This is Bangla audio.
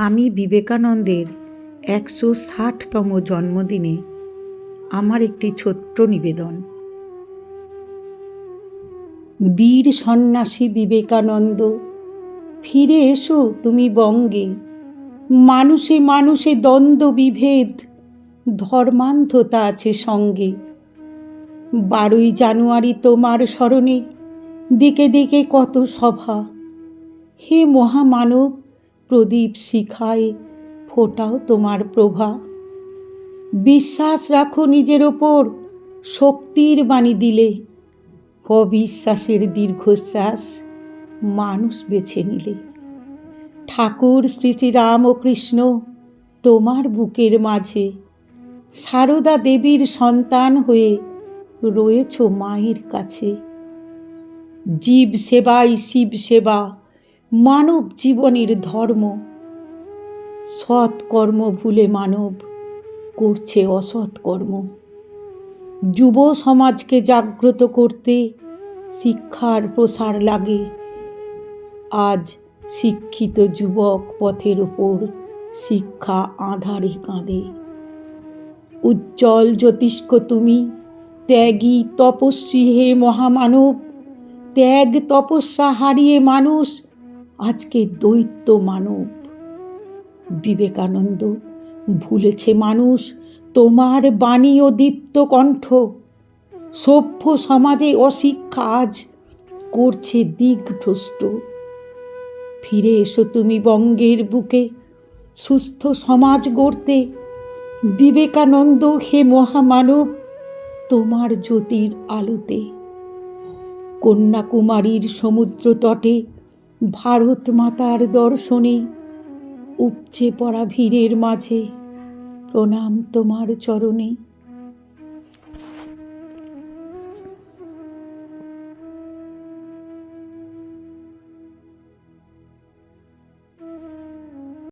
আমি বিবেকানন্দের একশো ষাটতম জন্মদিনে আমার একটি ছোট্ট নিবেদন। বীর সন্ন্যাসী বিবেকানন্দ, ফিরে এসো তুমি বঙ্গে। মানুষে মানুষে দ্বন্দ্ব বিভেদ, ধর্মান্ধতা আছে সঙ্গে। বারোই জানুয়ারি তোমার স্মরণে দিকে দিকে কত সভা। হে মহামানব প্রদীপ শিখায়, ফোটাও তোমার প্রভা। বিশ্বাস রাখো নিজের ওপর, শক্তির বাণী দিলে। অবিশ্বাসের দীর্ঘশ্বাস মানুষ বেছে নিলে। ঠাকুর, শ্রী শ্রী রাম ও কৃষ্ণ, তোমার বুকের মাঝে। সারদা দেবীর সন্তান হয়ে রয়েছ মায়ের কাছে। জীব সেবাই শিব সেবা মানব জীবনের ধর্ম। সৎ কর্ম ভুলে মানব করছে অসৎ কর্ম। যুব সমাজকে জাগ্রত করতে শিক্ষার প্রসার লাগে। আজ শিক্ষিত যুবক পথের ওপর শিক্ষা আধারে কাঁদে। উজ্জ্বল জ্যোতিষ্ক তুমি, ত্যাগী তপস্বী হে মহামানব। ত্যাগ তপস্যা হারিয়ে মানুষ আজকে দৈত্য মানব। বিবেকানন্দ ভুলেছে মানুষ তোমার বাণী ও দীপ্ত কণ্ঠ। সভ্য সমাজে অশিক্ষা আজ করছে দিগভ্রষ্ট। ফিরে এসো তুমি বঙ্গের বুকে সুস্থ সমাজ গড়তে। বিবেকানন্দ হে মহামানব তোমার জ্যোতির আলোতে। কন্যাকুমারীর সমুদ্র তটে ভারত মাতার দর্শনে উপচে পড়া ভিড়ের মাঝে প্রণাম তোমার চরণে।